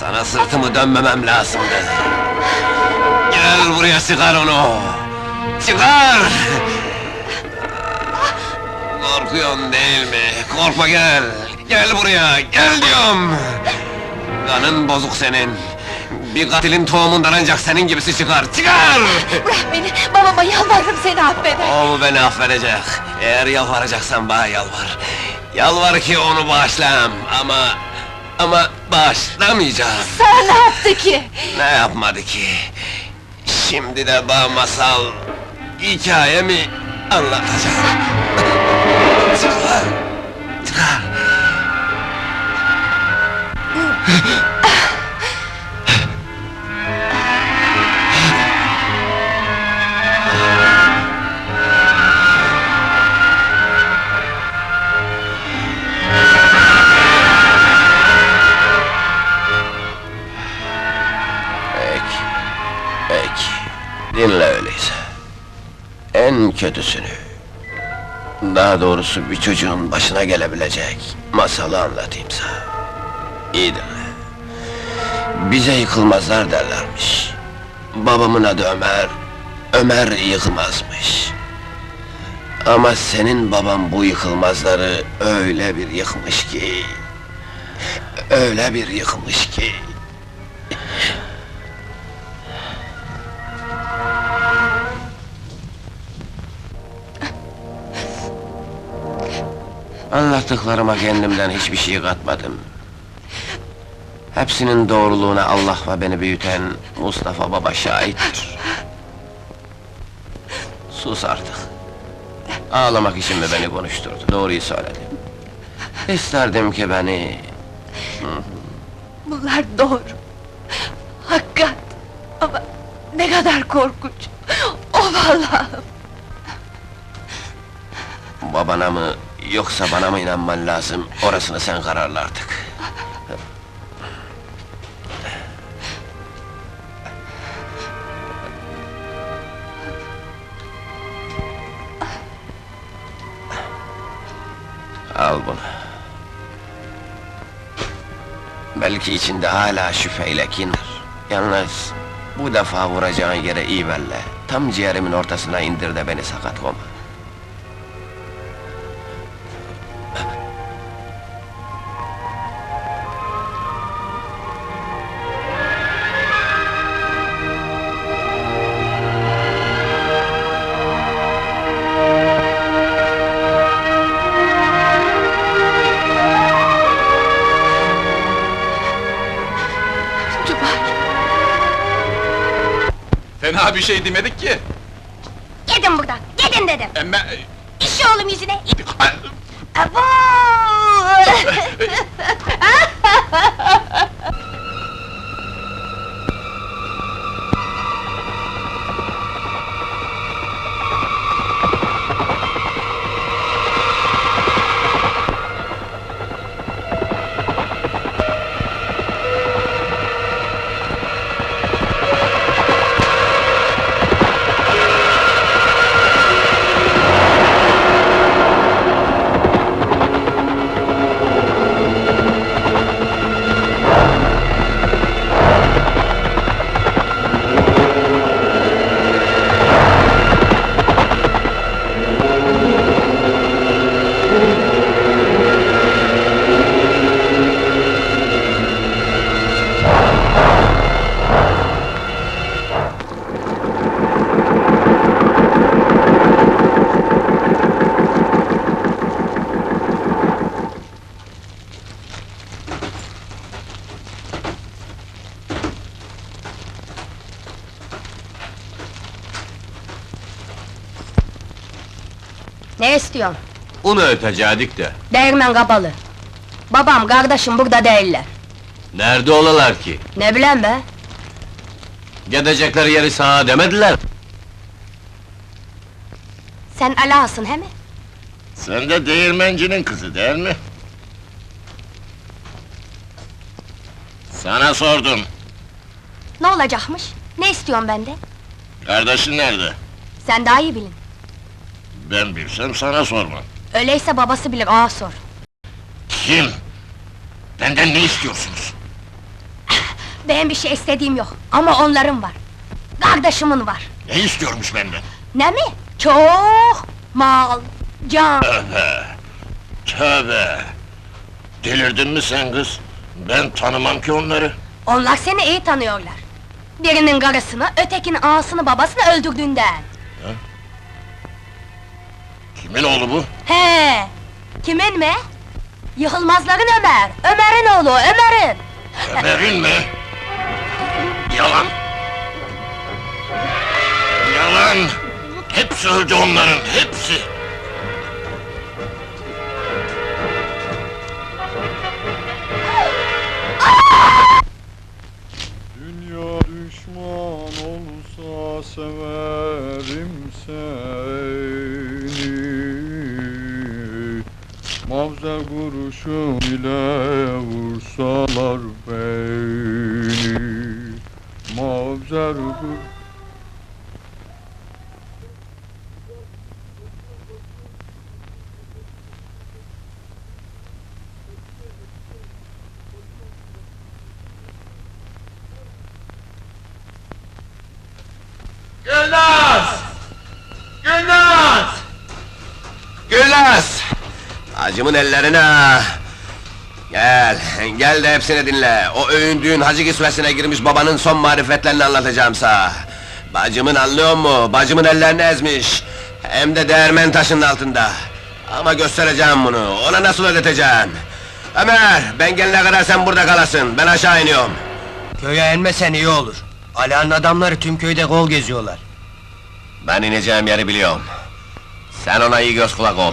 Sana sırtımı dönmemem lazımdı. Gel buraya çıkar onu! Çıkar! Korkuyorsun değil mi? Korkma gel! Gel buraya, gel diyorum! Kanın bozuk senin! Bir katilin tohumundan ancak senin gibisi çıkar, çıkar! Bırak beni, babama yalvarırım seni affeder! O mu beni affedecek? Eğer yalvaracaksan bana yalvar! Yalvar ki onu bağışlayayım ama... Ama bağışlamayacağım. Sana ne yaptı ki? Ne yapmadı ki? Şimdi de bana masal... hikayemi anlatacak. Çıkar! Çıkar! Dinle öyleyse. En kötüsünü... Daha doğrusu bir çocuğun başına gelebilecek masalı anlatayım sana. İyi dinle. Bize yıkılmazlar derlermiş. Babamın adı Ömer, Ömer yıkılmazmış. Ama senin baban bu yıkılmazları öyle bir yıkmış ki... Öyle bir yıkmış ki... Anlattıklarıma kendimden hiçbir şey katmadım. Hepsinin doğruluğuna Allah ve beni büyüten Mustafa Baba şahittir. Sus artık. Ağlamak için mi beni konuşturdu? Doğruyu söyledim. İsterdim ki beni... Bunlar doğru. Hakikat. Ama ne kadar korkunç. Of Allah'ım. Babana mı, yoksa bana mı inanman lazım? Orasını sen kararla artık. Al bunu. Belki içinde hala şüpheyle kin var. Yalnız bu defa vuracağın yere iyi belli. Tam ciğerimin ortasına indir de beni sakat koma. Fena bir şey demedik ki. Gidin buradan, gidin dedim. Emme... İş oğlum yüzüne. Abo! ne istiyorsun? Unu ötecektik de. Değirmen kapalı. Babam, kardeşim burada değiller. Nerede olalar ki? Ne bileyim be? Gidecekleri yeri sana demediler. Sen Ala'sın he mi? Sen de değirmencinin kızı değil mi? Sana sordum. Ne olacakmış? Ne istiyorsun benden? Kardeşin nerede? Sen daha iyi bilin. Ben bilsem sana sormam. Öyleyse babası bilir, ağa sor. Kim? Benden ne istiyorsunuz? Benim bir şey istediğim yok ama onların var. Kardeşimin var. Ne istiyormuş benden? Ne mi? Çok mal, can. Tövbe! Tövbe! Delirdin mi sen kız? Ben tanımam ki onları. Onlar seni iyi tanıyorlar. Birinin karısını, ötekinin ağasını babasını öldürdüğünden. Kimin oğlu bu? He, kimin mi? Yıkılmazların Ömer, Ömer'in oğlu, Ömer'in. Ömer'in mi? Yalan! Yalan! Hepsi öldü onların, hepsi! Mavzer kurşun ile vursalar beni Mavzer kur... Gülnaz! Gülnaz! Acımın ellerine! Gel, gel de hepsini dinle. O övündüğün hacı kisvesine girmiş babanın son marifetlerini anlatacağım sana. Bacımın anlıyor mu? Bacımın ellerini ezmiş. Hem de değirmen taşının altında. Ama göstereceğim bunu, ona nasıl ödeteceğim. Ömer, ben gelene kadar sen burada kalasın, ben aşağı iniyorum. Köye inmesen iyi olur. Ali'nin adamları tüm köyde kol geziyorlar. Ben ineceğim yeri biliyorum. Sen ona iyi göz kulak ol.